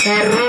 ರಾಯಣ್ಣನ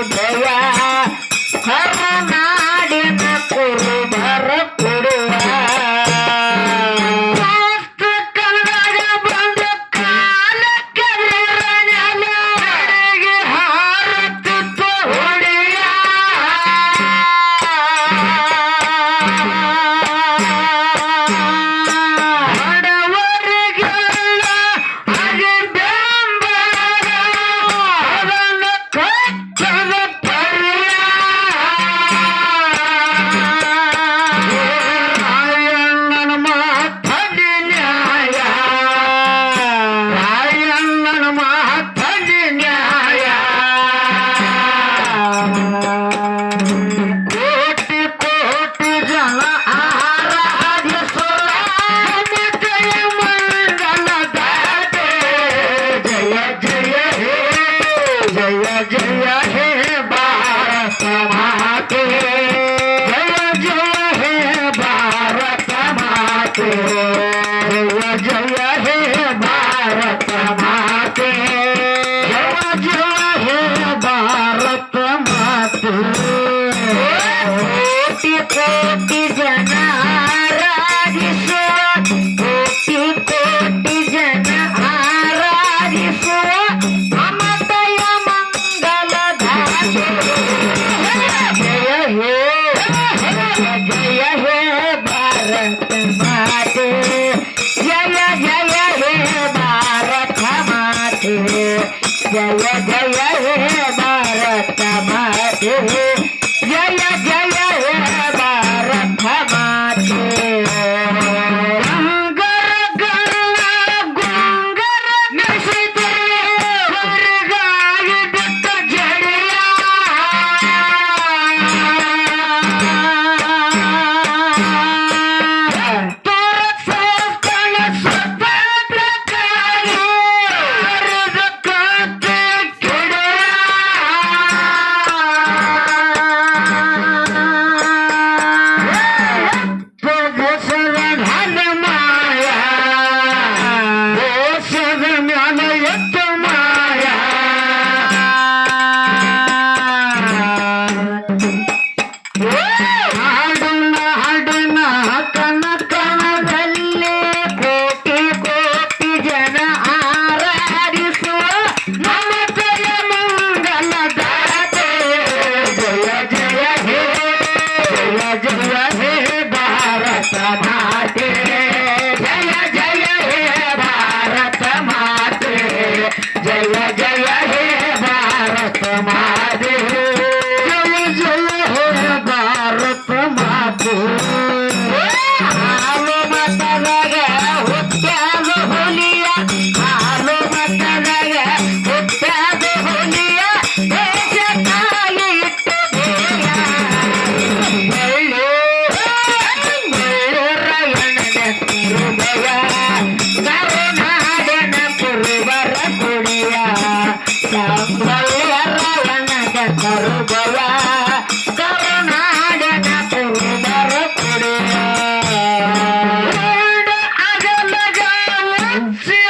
ಮಾತೆ Jim.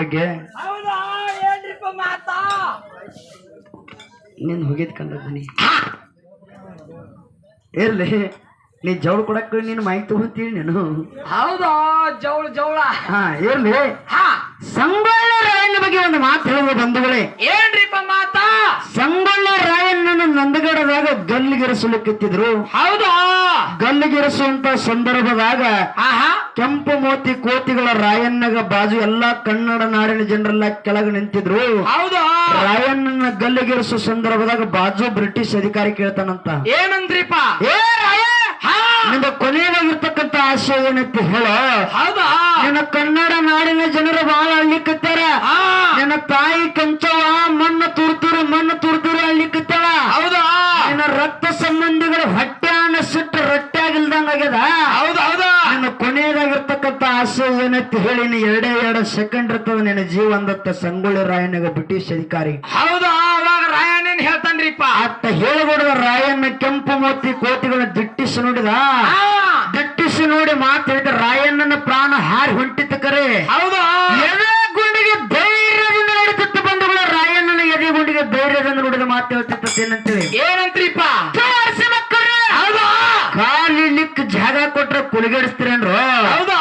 ಬಗ್ಗೆ ನೀನ್ ಹೋಗಿದ್ ಕಂಡದನಿ ಇರ್ಲಿ ನೀ ಜವಳ ಕೊಡಕ್ ನೀನು ಮಾಹಿತಿ ತಗೊಂತೀನಿ ನೀನು. ಹೌದಾ? ಜವಳ ಜವಳ? ಹಾ ಇರ್ಲಿ. ಹಾ! ಸಂಗೊಳ್ಳಿ ರಾಯಣ್ಣ ಬಗ್ಗೆ ಒಂದು ಮಾತು ಹೇಳುವ ಬಂಧುಗಳೇ. ಏನ್ರಿಪ್ಪ ಮಾತಾ? ಸಂಗೊಳ್ಳ ರಾಯಣ್ಣನ ನಂದಗಡದಾಗ ಗಲ್ಲಿಗೆರೆಸಲಿಕ್ಕಿತ್ತಿದ್ರು. ಹೌದಾ? ಗಲ್ಲಿಗೆರೆಸುವಂತ ಸಂದರ್ಭದಾಗ ಆಹಾ. ಕೆಂಪು ಮೋತಿ ಕೋತಿಗಳ ರಾಯಣ್ಣಗ ಬಾಜು ಎಲ್ಲಾ ಕನ್ನಡ ನಾಡಿನ ಜನರೆಲ್ಲ ಕೆಳಗೆ ನಿಂತಿದ್ರು. ಹೌದಾ. ರಾಯಣ್ಣನ ಗಲ್ಲಿಗಿರಿಸುವ ಸಂದರ್ಭದಾಗ ಬಾಜು ಬ್ರಿಟಿಷ್ ಅಧಿಕಾರಿ ಕೇಳ್ತಾನಂತ. ಏನಂದ್ರಿಪ್ಪ? ಏ ರಾಯ! ನಿನ್ನ ಆಶಯ ಏನೈತಿ ಹೇಳ? ಹೌದಾ? ನಿನ್ನ ಕನ್ನಡ ನಾಡಿನ ಜನರು ಬಹಳ ನನ್ನ ನಿನ್ನ ತಾಯಿ ಕಂಚವ ಮಣ್ಣು ತುರ್ತಿರು ಮಣ್ಣು ತುರ್ತುರು ಅಳ್ಲಿಕತ್ತಾಳ ಹೌದಾ ನಿನ್ನ ರಕ್ತ ಸಂಬಂಧಿಗಳು ಹೊಟ್ಟೆಯನ್ನ ಸುಟ್ಟು ರೊಟ್ಟೆ ಆಗಿಲ್ದಂಗ ಆಗ್ಯದ ಹೌದಾ ಹೌದಾ ನಿನ್ನ ಕೊನೆಯದಾಗಿರ್ತಕ್ಕಂತ ಆಸೆ ಏನೈತಿ ಹೇಳಿನ ಎರಡೇ ಎರಡ ಸೆಕೆಂಡ್ ಇರ್ತದ ನಿನ್ನ ಜೀವ ಅಂದತ್ತ ಸಂಗೊಳ್ಳಿ ರಾಯಣ್ಣಗ ಬ್ರಿಟಿಷ್ ಅಧಿಕಾರಿ. ಹೌದು ಅವಾಗ ರಾಯಣ್ಣನ್ ಹೇಳ್ತಾನ್ರಿಪ್ಪ? ಅತ್ತ ಹೇಳಿಬಿಡುವ ರಾಯಣ್ಣ ಕೆಂಪು ಮೂರ್ತಿ ಕೋತಿಗಳ ದಿಟ್ಟಿಸಿ ನೋಡಿದ? ಹಾ. ದಿಟ್ಟಿಸಿ ನೋಡಿ ಮಾತು ಹೇಳಿದ ರಾಯಣ್ಣನ ಪ್ರಾಣ ಹಾರಿ ಹೊಂಟಿತ್ತು ಕರೆ. ಹೌದು ಗುಂಡಿಗೆ ಧೈರ್ಯದಿಂದ ನೋಡುತ್ತಿತ್ತು ಬಂಧುಗಳ ರಾಯಣ್ಣನ ಎದೆ ಗುಂಡಿಗೆ ಧೈರ್ಯದಿಂದ ನೋಡಿದ ಮಾತು ಹೇಳ್ತಿತ್ತ ಏನಂತೇಳಿ? ಏನಂತ್ರಿಪ್ಪ. ಹೌದಾ ಕಾಲಿಡ್ಲಿಕ್ ಜಾಗ ಕೊಟ್ರೆ ಕುಲಿಗಡಿಸ್ತೀರೇನ್ರು ಹೌದಾ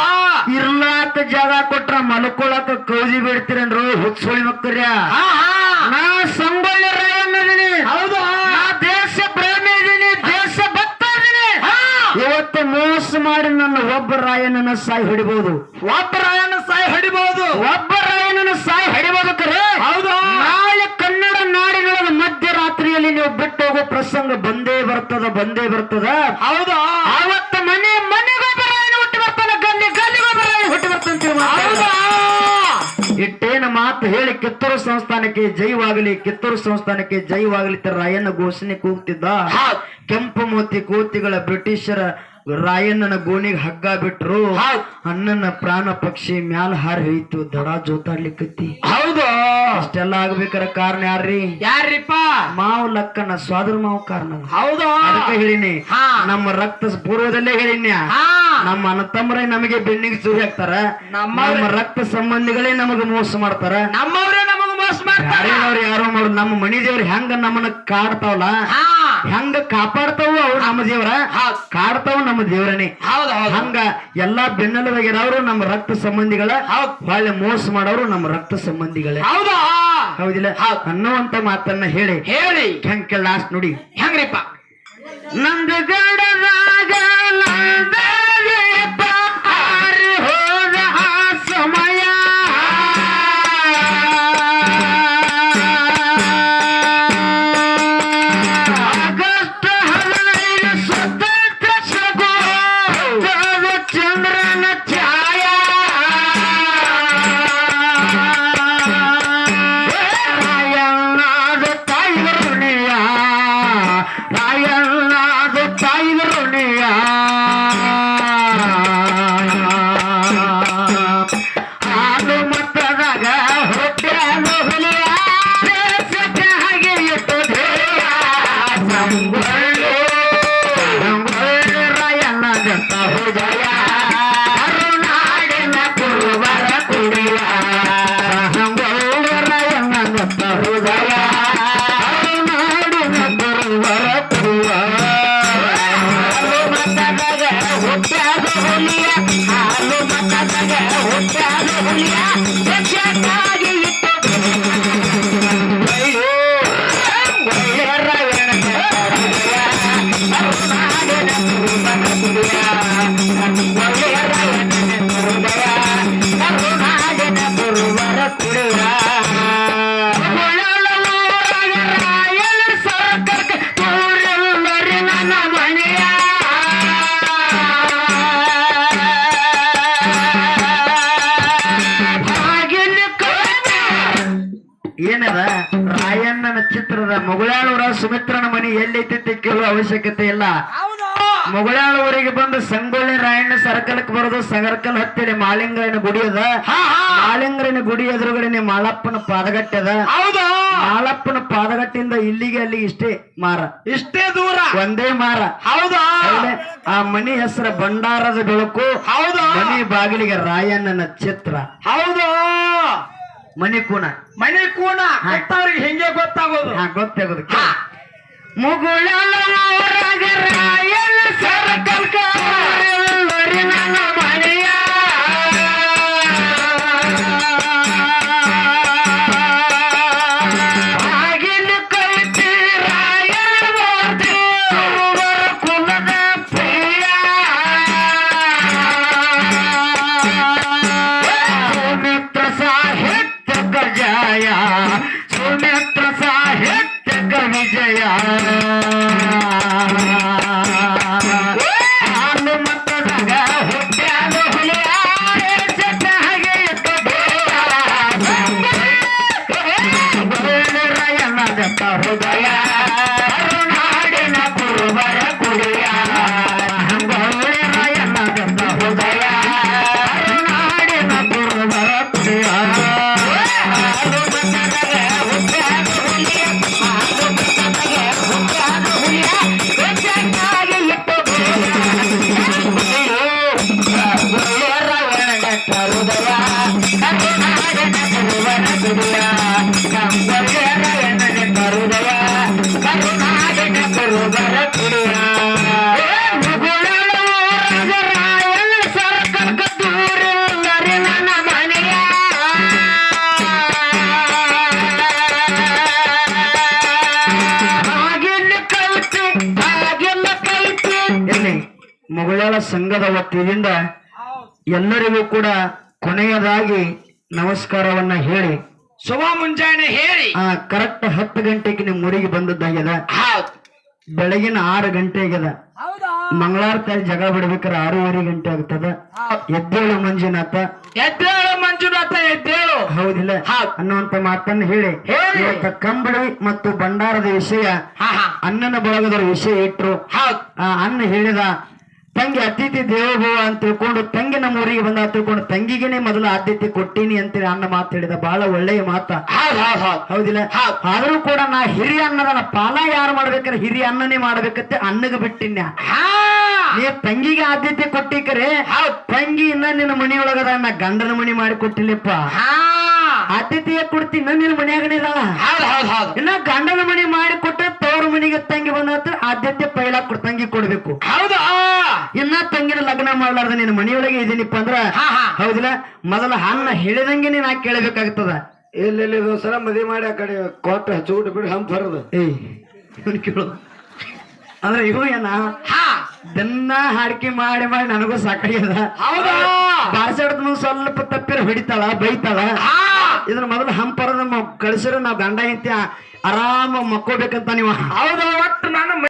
ಇರ್ಲಾಕ ಜಾಗ ಕೊಟ್ರ ಮಲ್ಕೊಳಕ ಕೌಜಿ ಬಿಡ್ತೀರನ್ರು ಹುಚ್ಚೋಳಿ ಮಕ್ಕರ್ಯ ನಾ ಸಂಗೊಳ್ಳಿ ಹೌದು? ಹೌದಾ ದೇಶ ಪ್ರೇಮಿ ಇದೀನಿ ದೇಶ ಭಕ್ತ ಇದೀನಿ ಇವತ್ತು ಮೋಸ ಮಾಡಿ ನನ್ನ ಒಬ್ಬ ರಾಯಣ್ಣನ ಸಾಯಿ ಹಿಡಿಬಹುದು ಒಬ್ಬ ರಾಯಣ್ಣ ಸಾಯಿ ಹಿಡಿಬಹುದು ಒಬ್ಬ ರಾಯಣ್ಣನ ಸಾಯಿ ಹಿಡಿಬಹುದು ಹೌದಾ? ನಾಳೆ ಕನ್ನಡ ನಾಡಿನೊಳಗ ಮಧ್ಯರಾತ್ರಿಯಲ್ಲಿ ನೀವು ಬಿಟ್ಟು ಹೋಗೋ ಪ್ರಸಂಗ ಬಂದೇ ಬರ್ತದ ಬಂದೇ ಬರ್ತದ. ಹೌದಾ? ಹೇಳಿ ಕಿತ್ತೂರು ಸಂಸ್ಥಾನಕ್ಕೆ ಜೈವಾಗಲಿ ಕಿತ್ತೂರು ಸಂಸ್ಥಾನಕ್ಕೆ ಜೈವಾಗಲಿ ರಾಯಣ್ಣ ಘೋಷಣೆ ಕೂಗ್ತಿದ್ದ. ಕೆಂಪು ಮೋತಿ ಕೋತಿಗಳ ಬ್ರಿಟಿಷರ ರಾಯಣ್ಣನ ಗೋಣಿಗೆ ಹಗ್ಗ ಬಿಟ್ರು. ಅಣ್ಣನ ಪ್ರಾಣ ಪಕ್ಷಿ ಮ್ಯಾಲ ಹಾರಿ ಹೋಯ್ತು. ದಡ ಜೋತಾಡ್ಲಿಕ್ಕತ್ತಿ. ಹೌದು. ಅಷ್ಟೆಲ್ಲ ಆಗ್ಬೇಕಾರ ಕಾರಣ ಯಾರ್ರಿ? ಯಾರ್ರಿಪ್ಪ ಮಾವು ಲಕ್ಕನ ಸ್ವಾದ್ರ ಮಾವು ಕಾರಣ. ಹೌದು. ಅದಕ್ಕೆ ಹೇಳಿನಿ. ನಮ್ಮ ರಕ್ತ ಪೂರ್ವದಲ್ಲೇ ಹೇಳಿನ್ಯ ಹಾ. ನಮ್ಮ ಅಣ್ಣ ತಮ್ಮರೇ ನಮಗೆ ಬೆನ್ನಿಗೆ ಸುರಿ ಹಾಕ್ತಾರ ನಮ್ಮ- ರಕ್ತ ಸಂಬಂಧಿಗಳೇ ನಮಗೆ ಮೋಸ ಮಾಡ್ತಾರ. ನಮ್ಮವ್ರೇ ಮೋಸ ಮಾಡ್ತಾರ ಯಾರೋ ಮಾಡೋದು ನಮ್ಮ ಮನಿ ದೇವ್ರು ಹೆಂಗ ನಮ್ಮನ್ನ ಕಾಡ್ತಾವಲ್ಲ ಹೆಂಗ ಕಾಪಾಡ್ತಾವ ಅವ್ರು ನಮ್ಮ ದೇವ್ರ. ಕಾಡ್ತಾವ ನಮ್ಮ ದೇವ್ರನೇ. ಹೌದು ಹಂಗ ಎಲ್ಲಾ ಬೆನ್ನೆಲುಬಾಗಿರೋರು ನಮ್ಮ ರಕ್ತ ಸಂಬಂಧಿಗಳ. ಹೊಳ್ಳೆ ಮೋಸ ಮಾಡೋರು ನಮ್ಮ ರಕ್ತ ಸಂಬಂಧಿಗಳೇ. ಹೌದಾ? ಹೌದಿಲ್ಲ? ಹೌದ್. ಅನ್ನುವಂತ ಮಾತನ್ನ ಹೇಳಿ. ಹೇಳಿ. ಹೆಂಗ್ ಲಾಸ್ಟ್ ನೋಡಿ. ಹೆಂಗ್ರಿಪ್ಪ? ನಂದು ಗಡದಾಗ ನಂದಗೆ ಮನೆ ಎಲ್ಲೈತಿ ಕೇಳುವ ಅವಶ್ಯಕತೆ ಇಲ್ಲ. ಮೊಗಳಾಳ ಊರಿಗೆ ಬಂದು ಸಂಗೊಳ್ಳಿ ರಾಯಣ್ಣ ಸರ್ಕಲ್ಕ್ ಬರೋದು ಸರ್ಕಲ್ ಹತ್ತಿರ ಮಾಲಿಂಗ್ರನ ಗುಡಿ ಅದ. ಗುಡಿ ಎದುರುಗಡೆ ಮಾಲಪ್ಪನ ಪಾದಗಟ್ಟೆ ಅದ. ಮಾಲಪ್ಪನ ಪಾದಗಟ್ಟಿಂದ ಇಲ್ಲಿಗೆ ಅಲ್ಲಿ ಇಷ್ಟೇ ಮಾರ. ಇಷ್ಟೇ ದೂರ. ಒಂದೇ ಮಾರ. ಹೌದಾ? ಆ ಮನಿ ಹೆಸರ ಭಂಡಾರದ ಬೆಳಕು ಹೌದಾ. ಮನಿ ಬಾಗಿಲಿಗೆ ರಾಯಣ್ಣನ ಚಿತ್ರ ಹೌದು. ಮನಿ ಕೂನ. ಮನೆ ಕೂಣ ಹೆಂಗೆ ಹಿಂಗೆ ಗೊತ್ತಾಗೋದು. ಗೊತ್ತಾಗೋದು. ರಾಯಣ್ಣ ಸರ್ಕಲ್ ಮನೆಯ ಸಂಘದ ವತಿಯಿಂದ ಎಲ್ಲರಿಗೂ ಕೂಡ ಕೊನೆಯದಾಗಿ ನಮಸ್ಕಾರವನ್ನ ಹೇಳಿ. ಶುಭ ಮುಂಜಾನೆ ಹೇಳಿ. ಆ ಕರೆಕ್ಟ್ ಹತ್ತು ಗಂಟೆಗೆ ನಿಮ್ಮ ಊರಿಗೆ ಬಂದದ್ದಾಗ್ಯದ? ಬೆಳಗಿನ ಆರು ಗಂಟೆ ಆಗ್ಯದ? ಮಂಗಳಾರತಿ ಜಗ ಬಿಡ್ಬೇಕಾರೆ ಆರೂವರೆ ಗಂಟೆ ಆಗ್ತದ? ಎದ್ದೇಳು ಮಂಜುನಾಥ. ಎದ್ದೇಳು ಮಂಜುನಾಥ ಎದ್ದೇಳು. ಹೌದಿಲ್ಲ? ಹೌದ್. ಅನ್ನುವಂತ ಮಾತನ್ನ ಹೇಳಿ. ಇವತ್ತ ಕಂಬಳಿ ಮತ್ತು ಭಂಡಾರದ ವಿಷಯ ಹಾ ಹಾ. ಅನ್ನನ ಬಳಗದ ವಿಷಯ ಇಟ್ರು. ಆ ಅನ್ನ ಹೇಳಿದ ತಂಗಿ ಅತಿಥಿ ದೇವೋಭವ ಅಂತ ತಿಳ್ಕೊಂಡು ತಂಗಿ ನಮ್ಮ ಊರಿಗೆ ಬಂದ ತಿಳ್ಕೊಂಡು ತಂಗಿಗೆನೆ ಮೊದಲು ಆದ್ಯತೆ ಕೊಟ್ಟೀನಿ ಅಂತೇಳಿ ಅನ್ನ ಮಾತು ಹೇಳಿದ. ಬಹಳ ಒಳ್ಳೆಯ ಮಾತ. ಹೌದು ಹೌದು ಹೌದು. ಹೌದಿಲ್ಲ? ಆದರೂ ಕೂಡ ನಾ ಹಿರಿಯ ಅನ್ನದನ್ನ ಪಾಲ ಯಾರು ಮಾಡ್ಬೇಕಾರೆ? ಹಿರಿಯ ಅನ್ನನೇ ಮಾಡ್ಬೇಕತ್ತೆ ಅನ್ನಗ ಬಿಟ್ಟಿನ್ಯ? ಹಾ. ನೀ ತಂಗಿಗೆ ಆದ್ಯತೆ ಕೊಟ್ಟಿಕರೆ ಹೌದ್. ತಂಗಿ ಇನ್ನ ನಿನ್ನ ಮನಿಯೊಳಗದ ನಾ ಗಂಡನ ಮನಿ ಮಾಡಿ ಕೊಟ್ಟಿಲ್ಲಪ್ಪ ಆದ್ಯತೆಯ ಕೊಡ್ತೀನಿ ನಿನ್ನ ಮನ್ಯಾಗನೇ ಇದಾಳ. ಹೌದು ಹೌದು ಹೌದು. ಇನ್ನ ಗಂಡನ ಮನೆ ಮಾಡಿ ಕೊಟ್ಟ ತವ್ರ ಮನೆಗೆ ತಂಗಿ ಬಂದ ಹತ್ರ ಆದ್ಯತೆ ಪೈಲ ತಂಗಿ ಕೊಡ್ಬೇಕು. ಹೌದಾ ಇನ್ನ ತಂಗಿನ ಲಗ್ನ ಮಾಡ್ಲಾರ್ದ ನಿನ್ನ ಮನೆಯೊಳಗೆ ಇದೀನಿಪ್ಪ ಅಂದ್ರ ಹಾ ಹಾ. ಹೌದಿಲ್ಲ? ಮೊದಲ ಹಣ್ಣ ಹೇಳಿದಂಗೆ ನಾ ಕೇಳಬೇಕಾಗ್ತದ. ಇಲ್ಲ ಇಲ್ಲ ಸಲ ಮದುವೆ ಮಾಡಿ ಆ ಕಡೆ ಕೊಟ್ಟ ಹಚ್ಚಿಬಿಟ್ಟು ಬಿಡಿ ಹಂಪ್ ಹರಿದು. ಏಯ್ ಕೇಳು. ಅಂದ್ರೆ ಇವು ಏನ? ದಿನ ಹಾಡಿಕೆ ಮಾಡಿ ಮಾಡಿ ನನಗೂ ಸಾಕಾಗ್ಯದ. ಹೌದಾ? ಬಾರ್ಸಾಡ್ದು ಸ್ವಲ್ಪ ತಪ್ಪಿರ ಹೊಡಿತಾಳ ಬೈತಾಳ. ಇದ್ರ ಮೊದಲು ನಮ್ಮ ಕಳಿಸಿರ ನಾವ್ ದಂಡ ಐತಿ ಆರಾಮ ಮಕ್ಕೋಬೇಕಂತ ನೀವು. ಹೌದಾ ಒಟ್ಟು ನಾನು